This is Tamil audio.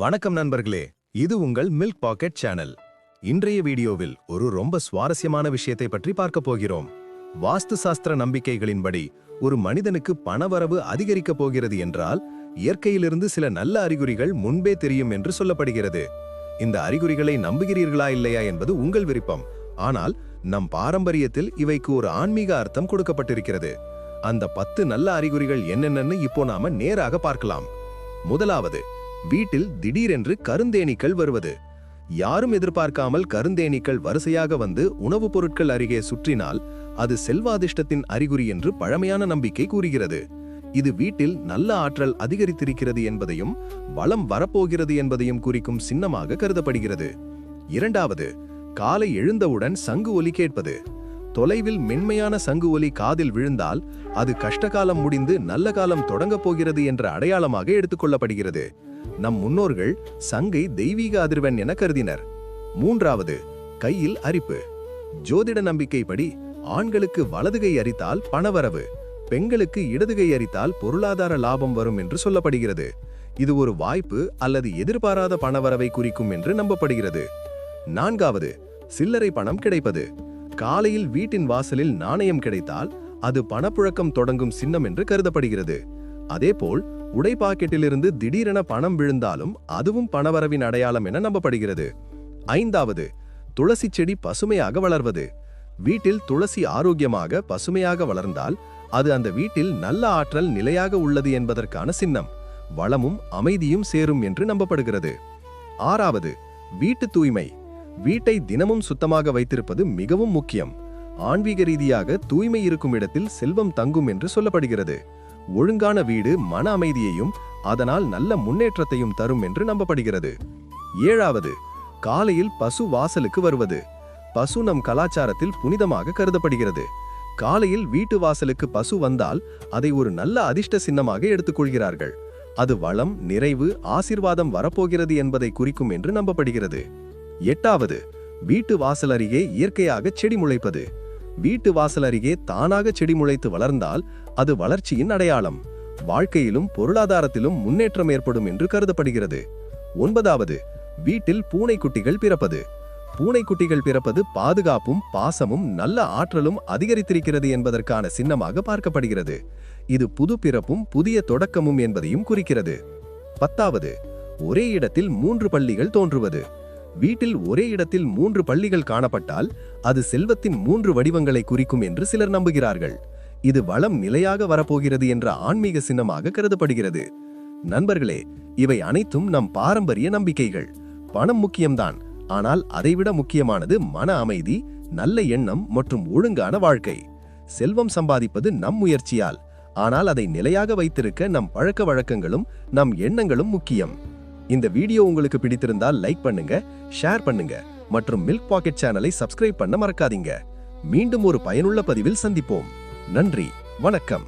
வணக்கம் நண்பர்களே இது உங்கள் மில்க் பாக்கெட் சேனல் இன்றைய வீடியோவில் ஒரு ரொம்ப சுவாரஸ்யமான விஷயத்தை பற்றி பார்க்க போகிறோம். வாஸ்து சாஸ்திர நம்பிக்கைகளின்படி ஒரு மனிதனுக்கு பணவரவு அதிகரிக்கப் போகிறது என்றால் இயற்கையிலிருந்து சில நல்ல அறிகுறிகள் முன்பே தெரியும் என்று சொல்லப்படுகிறது. இந்த அறிகுறிகளை நம்புகிறீர்களா இல்லையா என்பது உங்கள் விருப்பம். ஆனால் நம் பாரம்பரியத்தில் இவைக்கு ஒரு ஆன்மீக அர்த்தம் கொடுக்கப்பட்டிருக்கிறது. அந்த பத்து நல்ல அறிகுறிகள் என்னென்னு இப்போ நாம நேராக பார்க்கலாம். முதலாவது வீட்டில் திடீரென்று கருந்தேனீக்கள் வருவது. யாரும் எதிர்பார்க்காமல் கருந்தேனீக்கள் வரிசையாக வந்து உணவுப் பொருட்கள் அருகே சுற்றினால் அது செல்வாதிஷ்டத்தின் அறிகுறி என்று பழமையான நம்பிக்கை கூறுகிறது. இது வீட்டில் நல்ல ஆற்றல் அதிகரித்திருக்கிறது என்பதையும் வளம் வரப்போகிறது என்பதையும் குறிக்கும் சின்னமாக கருதப்படுகிறது. இரண்டாவது காலை எழுந்தவுடன் சங்கு ஒலி கேட்பது. தொலைவில் மென்மையான சங்கு ஒலி காதில் விழுந்தால் அது கஷ்டகாலம் முடிந்து நல்ல காலம் தொடங்கப் போகிறது என்ற அடையாளமாக எடுத்துக்கொள்ளப்படுகிறது. நம் முன்னோர்கள் சங்கை தெய்வீக அதிர்வெண் என கருதினர். மூன்றாவது கையில் அரிப்பு. ஜோதிட நம்பிக்கைப்படி ஆண்களுக்கு வலதுகை அரித்தால் பணவரவு பெண்களுக்கு இடதுகை அரித்தால் பொருளாதார லாபம் வரும் என்று சொல்லப்படுகிறது. இது ஒரு வாய்ப்பு அல்லது எதிர்பாராத பணவரவை குறிக்கும் என்று நம்பப்படுகிறது. நான்காவது சில்லறை பணம் கிடைப்பது. காலையில் வீட்டின் வாசலில் நாணயம் கிடைத்தால் அது பணப்புழக்கம் தொடங்கும் சின்னம் என்று கருதப்படுகிறது. அதேபோல் உடை பாக்கெட்டிலிருந்து திடீரென பணம் விழுந்தாலும் அதுவும் பணவரவின் அடையாளம் என நம்பப்படுகிறது. ஐந்தாவது துளசி செடி பசுமையாக வளர்வது. வீட்டில் துளசி ஆரோக்கியமாக பசுமையாக வளர்ந்தால் அது அந்த வீட்டில் நல்ல ஆற்றல் நிலையாக உள்ளது என்பதற்கான சின்னம் வளமும் அமைதியும் சேரும் என்று நம்பப்படுகிறது. ஆறாவது வீட்டு தூய்மை. வீட்டை தினமும் சுத்தமாக வைத்திருப்பது மிகவும் முக்கியம். ஆன்மீக ரீதியாக தூய்மை இருக்கும் இடத்தில் செல்வம் தங்கும் என்று சொல்லப்படுகிறது. ஒழுங்கான வீடு மன அமைதியையும் அதனால் நல்ல முன்னேற்றத்தையும் தரும் என்று நம்பப்படுகிறது. ஏழாவது காலையில் பசு வாசலுக்கு வருவது. பசு நம் கலாச்சாரத்தில் புனிதமாக கருதப்படுகிறது. காலையில் வீட்டு வாசலுக்கு பசு வந்தால் அதை ஒரு நல்ல அதிர்ஷ்ட சின்னமாக எடுத்துக்கொள்கிறார்கள் அது வளம் நிறைவு ஆசிர்வாதம் வரப்போகிறது என்பதை குறிக்கும் என்று நம்பப்படுகிறது. எட்டாவது வீட்டு வாசல் அருகே இயற்கையாக செடி முளைப்பது. வீட்டு வாசல் அருகே தானாக செடி முளைத்து வளர்ந்தால் அது வளர்ச்சியின் அடையாளம். வாழ்க்கையிலும் பொருளாதாரத்திலும் முன்னேற்றம் ஏற்படும் என்று கருதப்படுகிறது. ஒன்பதாவது வீட்டில் பூனைக்குட்டிகள் பிறப்பது. பூனைக்குட்டிகள் பிறப்பது பாதுகாப்பும் பாசமும் நல்ல ஆற்றலும் அதிகரித்திருக்கிறது என்பதற்கான சின்னமாக பார்க்கப்படுகிறது. இது புது பிறப்பும் புதிய தொடக்கமும் என்பதையும் குறிக்கிறது. பத்தாவது ஒரே இடத்தில் மூன்று பள்ளிகள் தோன்றுவது. வீட்டில் ஒரே இடத்தில் மூன்று பள்ளிகள் காணப்பட்டால் அது செல்வத்தின் மூன்று வடிவங்களை குறிக்கும் என்று சிலர் நம்புகிறார்கள். இது வளம் நிலையாக வரப்போகிறது என்ற ஆன்மீக சின்னமாக கருதப்படுகிறது. நண்பர்களே இவை அனைத்தும் நம் பாரம்பரிய நம்பிக்கைகள். பணம் முக்கியம்தான். ஆனால் அதைவிட முக்கியமானது மன அமைதி நல்ல எண்ணம் மற்றும் ஒழுங்கான வாழ்க்கை. செல்வம் சம்பாதிப்பது நம் முயற்சியால். ஆனால் அதை நிலையாக வைத்திருக்க நம் பழக்க வழக்கங்களும் நம் எண்ணங்களும் முக்கியம். இந்த வீடியோ உங்களுக்கு பிடித்திருந்தால் லைக் பண்ணுங்க ஷேர் பண்ணுங்க மற்றும் மில்க் பாக்கெட் சேனலை சப்ஸ்கிரைப் பண்ண மறக்காதீங்க. மீண்டும் ஒரு பயனுள்ள பதிவில் சந்திப்போம். நன்றி வணக்கம்.